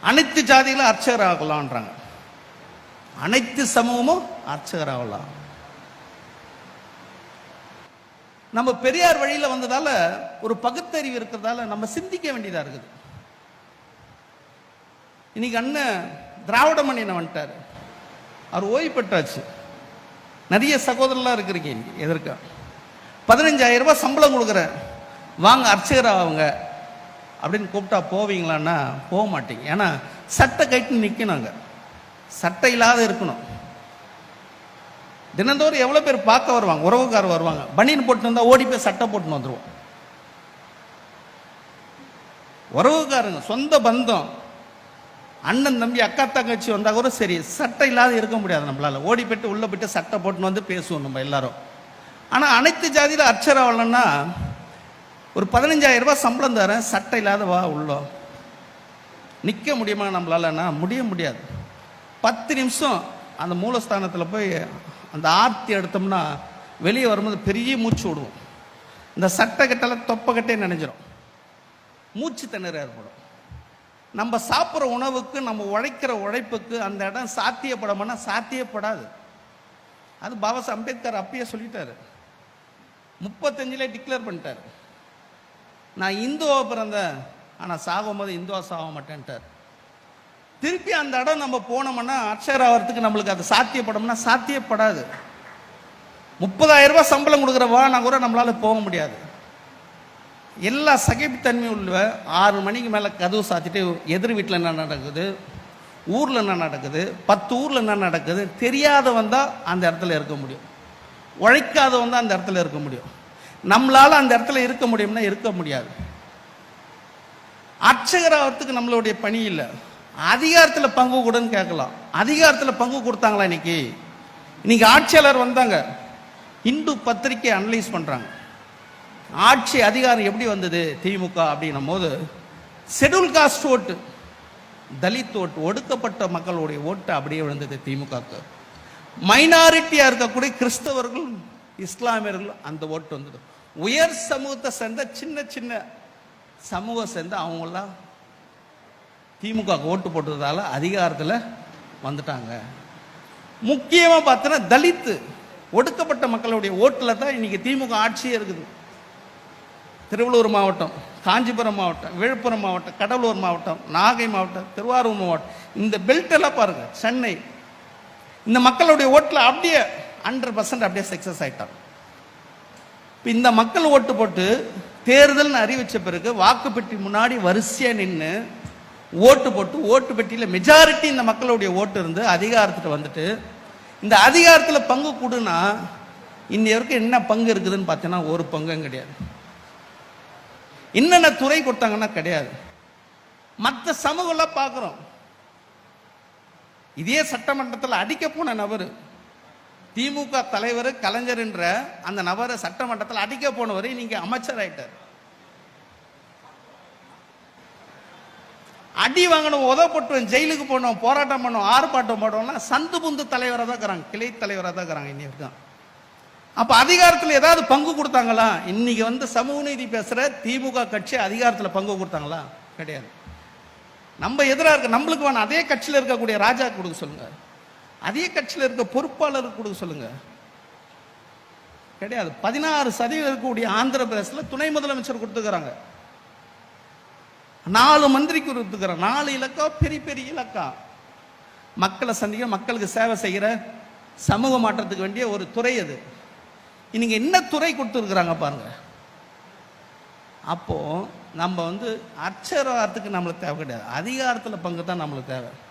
அனைத்து ஜாதிகளும் அர்ச்சகர் ஆகலான்றாங்க அனைத்து சமூகமும் அர்ச்சகர் ஆகலாம் நம்ம பெரியார் வழியில் வந்ததால ஒரு பகுத்தறிவு இருக்கிறதால நம்ம சிந்திக்க வேண்டியதாக இருக்குது. இன்னைக்கு அண்ணன் திராவிட மணியனை வந்துட்டார். அவர் ஓய்வு பெற்றாச்சு. நிறைய சகோதரர்லாம் இருக்கிறீங்க இன்னைக்கு எதற்கா? பதினஞ்சாயிரம் ரூபாய் சம்பளம் கொடுக்குறேன். வாங்க அர்ச்சகர் ஆகுங்க அப்படின்னு கூப்பிட்டா போவீங்களான்னா போக மாட்டீங்க ஏன்னா சட்டை கைட்டு நிற்கணும் அங்கே. சட்டை இல்லாத இருக்கணும். தினந்தோறும் எவ்வளோ பேர் பார்க்க வருவாங்க உறவுக்காரர் வருவாங்க. பனியன் போட்டு வந்தால் ஓடி போய் சட்டை போட்டுன்னு வந்துடுவோம் உறவுக்காரங்க சொந்த பந்தம். அண்ணன் தம்பி அக்கா தங்கச்சி வந்தால் கூட சரி சட்டை இல்லாத இருக்க முடியாது நம்மளால. ஓடி போயிட்டு உள்ளே போயிட்டு சட்டை போட்டுன்னு வந்து பேசுவோம் நம்ம எல்லாரும். ஆனால் அனைத்து ஜாதியிலும் அர்ச்சராகலன்னா ஒரு பதினஞ்சாயிரம் ரூபாய் சம்பளம் தரேன் சட்டை இல்லாத வா உள்ளோ. நிற்க முடியுமா நம்மளாலண்ணா முடிய முடியாது. பத்து நிமிஷம் அந்த மூலஸ்தானத்தில் போய் அந்த ஆர்த்தி எடுத்தோம்னா வெளியே வரும்போது பெரிய மூச்சு விடுவோம். இந்த சட்டை கட்டெல்லாம் தொப்பை கட்டே நினைஞ்சிரும். மூச்சு திணற ஏற்படும். நம்ம சாப்பிட்ற உணவுக்கு நம்ம உழைக்கிற உழைப்புக்கு அந்த இடம் சாத்தியப்படமானா சாத்தியப்படாது. அது பாபா சாஹ் அம்பேத்கர் அப்பயே சொல்லிட்டாரு. முப்பத்தஞ்சிலே டிக்ளேர் பண்ணிட்டாரு. நான் இந்துவா பிறந்தேன். ஆனால் சாகும்போது இந்துவா சாக மாட்டேன்ட்டார். திருப்பி அந்த இடம் நம்ம போனோம்னா அக்ஷர் ஆகிறதுக்கு நம்மளுக்கு அது சாத்தியப்படும்னா சாத்தியப்படாது. முப்பதாயிரம் ரூபாய் சம்பளம் கொடுக்குறவா கூட நம்மளால போக முடியாது. எல்லா சகிப்புத்தன்மையும் உள்ள ஆறு மணிக்கு மேலே கதவு சாத்திட்டு எதிர் வீட்டில் என்ன நடக்குது? ஊரில் என்ன நடக்குது? பத்து ஊரில் என்ன நடக்குது? தெரியாதவன் தான் அந்த இடத்துல இருக்க முடியும். உழைக்காதவன் தான் அந்த இடத்துல இருக்க முடியும். நம்மளால் அந்த இடத்துல இருக்க முடியும்னா இருக்க முடியாது. அர்ச்சகராகிறதுக்கு நம்மளுடைய பணி இல்லை. அதிகாரத்தில் பங்கு கொடுன்னு கேட்கலாம். அதிகாரத்தில் பங்கு கொடுத்தாங்களா இன்னைக்கு? இன்னைக்கு ஆட்சியாளர் வந்தாங்க. இந்து பத்திரிக்கை அனலைஸ் பண்ணுறாங்க ஆட்சி அதிகாரம் எப்படி வந்தது? திமுக அப்படின்னும் போது ஷெடியூல் காஸ்ட் ஓட்டு தலித் ஓட்டு ஒடுக்கப்பட்ட மக்களுடைய ஓட்டு அப்படியே விழுந்தது திமுகக்கு. மைனாரிட்டியாக இருக்கக்கூடிய கிறிஸ்தவர்கள் இஸ்லாமியர்கள் அந்த ஓட்டு வந்தது. உயர் சமூகத்தை சேர்ந்த சின்ன சின்ன சமூகம் சேர்ந்து அவங்களாம் திமுக ஓட்டு போட்டதால் அதிகாரத்தில் வந்துட்டாங்க. முக்கியமாக பார்த்தோன்னா தலித்து ஒடுக்கப்பட்ட மக்களுடைய ஓட்டில் தான் இன்றைக்கி திமுக ஆட்சியே இருக்குது. திருவள்ளூர் மாவட்டம் காஞ்சிபுரம் மாவட்டம் விழுப்புரம் மாவட்டம் கடலூர் மாவட்டம் நாகை மாவட்டம் திருவாரூர் மாவட்டம். இந்த பெல்ட் எல்லாம் பாருங்கள் சென்னை. இந்த மக்களுடைய ஓட்டில் அப்படியே ஹண்ட்ரட் பர்சன்ட் அப்படியே சக்ஸஸ் ஆயிட்டான். இப்போ இந்த மக்கள் ஓட்டு போட்டு தேர்தல்னு அறிவிச்ச பிறகு வாக்குப்பெட்டி முன்னாடி வரிசையா நின்று ஓட்டு போட்டு ஓட்டு பெட்டியில் மெஜாரிட்டி இந்த மக்களுடைய ஓட்டு இருந்து அதிகாரத்துக்கு வந்துட்டு இந்த அதிகாரத்தில் பங்கு கொடுனா இன்னி வரைக்கும் என்ன பங்கு இருக்குதுன்னு பார்த்தீங்கன்னா ஒரு பங்கும் கிடையாது. என்னென்ன துறை கொடுத்தாங்கன்னா கிடையாது. மற்ற சமூகம்லாம் பார்க்குறோம். இதே சட்டமன்றத்தில் அடிக்க போன நபர் திமுக தலைவர் கலைஞர் என்ற அந்த நபரை சட்டமன்றத்தில் அடிக்க போனவரை நீங்க அமைச்சர் ஆயிட்டார். அடி வாங்கணும் உதப்பட்டுவன் ஜெயிலுக்கு போனோம் போராட்டம் பண்ணோம் ஆர்ப்பாட்டம் பண்ணோம்னா சந்து புந்து தலைவராக தான் இருக்கிறாங்க கிளை தலைவராக தான் இருக்கிறாங்க இன்னி வரைக்கும். அப்போ அதிகாரத்தில் ஏதாவது பங்கு கொடுத்தாங்களா? இன்னைக்கு வந்து சமூக நீதி பேசுகிற திமுக கட்சி அதிகாரத்தில் பங்கு கொடுத்தாங்களா? கிடையாது. நம்ம எதிராக இருக்க நம்மளுக்கு வேணும் அதே கட்சியில் இருக்கக்கூடிய ராஜா கொடுக்க சொல்லுங்க. அதே கட்சியில் இருக்க பொறுப்பாளருக்கு கொடுக்க சொல்லுங்க. கிடையாது. பதினாறு சதவீதம் இருக்கக்கூடிய ஆந்திர பிரதேசத்தில் துணை முதலமைச்சர் கொடுத்துக்கிறாங்க. நாலு மந்திரிக்கு கொடுத்துக்கிறாங்க நாலு இலக்கம் பெரிய பெரிய இலக்கா. மக்களை சந்திக்க மக்களுக்கு சேவை செய்கிற சமூக மாற்றத்துக்கு வேண்டிய ஒரு துறை அது. இன்னைக்கு என்ன துறை கொடுத்துருக்குறாங்க பாருங்க. அப்போ நம்ம வந்து அச்சரத்துக்கு நம்மளுக்கு தேவை கிடையாது. அதிகாரத்தில் பங்கு தான் நம்மளுக்கு தேவை.